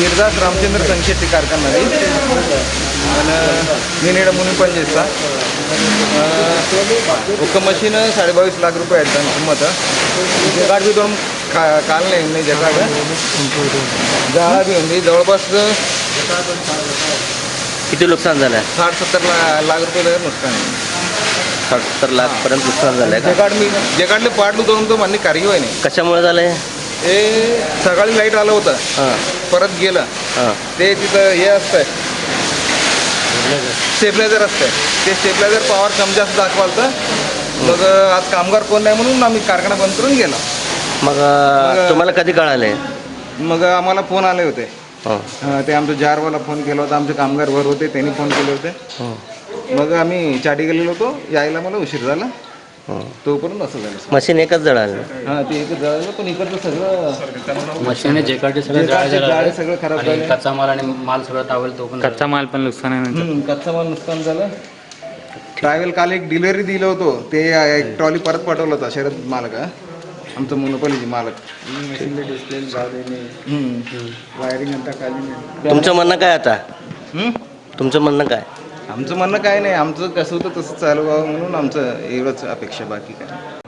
गिरदास रामचंद्र संख्येची कारखानवी आणि मिनिड म्हणून पंचेचा ఒక్క మషీన్ సాడే బావీస్ లాఖ రూపాయ కిమ్మత జగాడ్ బి దోడం काल ఉన్నాయి జగాడ్ జాడా బी ఉంది जवळपास किती नुकसान झालं आहे साठ सत्तर ला लाख रुपये नुकसान आहे. साठ सत्तर लाखपर्यंत नुकसान झालं आहे जगाड मी जगाडले पाडलो दोन तो मान्य कार्यवाही नाही. कशामुळे झालं आहे हे सकाळी लाइट आलं होतं. हां. परत गेलं हां. ते तिथं हे असतंय. स्टेबलायझर असतंय. ते स्टेबलायझर पॉवर कमी जास्त दाखवाल तर मग आज कामगार कोण नाही म्हणून आम्ही कारखाना बंद करून गेलो. मग अं, तुम्हाला कधी कळाले? मग आम्हाला फोन आले होते. हां. अं, ते आमचं जारवाला फोन केला होता आमचे कामगार वर होते त्यांनी फोन केले होते. हां. मग आम्ही चाटी गेलेलो होतो यायला मला उशीर झाला. तोपर्यंत असं झालं. मशीन एकच जळालं. हां ते एकच झालं पण इकडचं सगळं मशीन जे सगळं जे जाळे जाळे सगळं खराब आणि झाले. कच्चा माल आणि माल सगळं तावेल तो पण कच्चा माल पण नुकसान आहे कच्चा माल नुकसान झालं. ट्रॅव्हल काल एक डिलिव्हरी दिलं होतं. ते एक ट्रॉली परत पाठवलं होता शरद मालक. आमचं मोनोपॉलीची मालक. वायरिंग आता काढली तुमचं म्हणणं काय आता? तुमचं म्हणणं काय? आमचं म्हणणं काय नाही आमचं कसं होतं तसं चालू व्हावं म्हणून आमचं एवढंच अपेक्षा बाकी काय.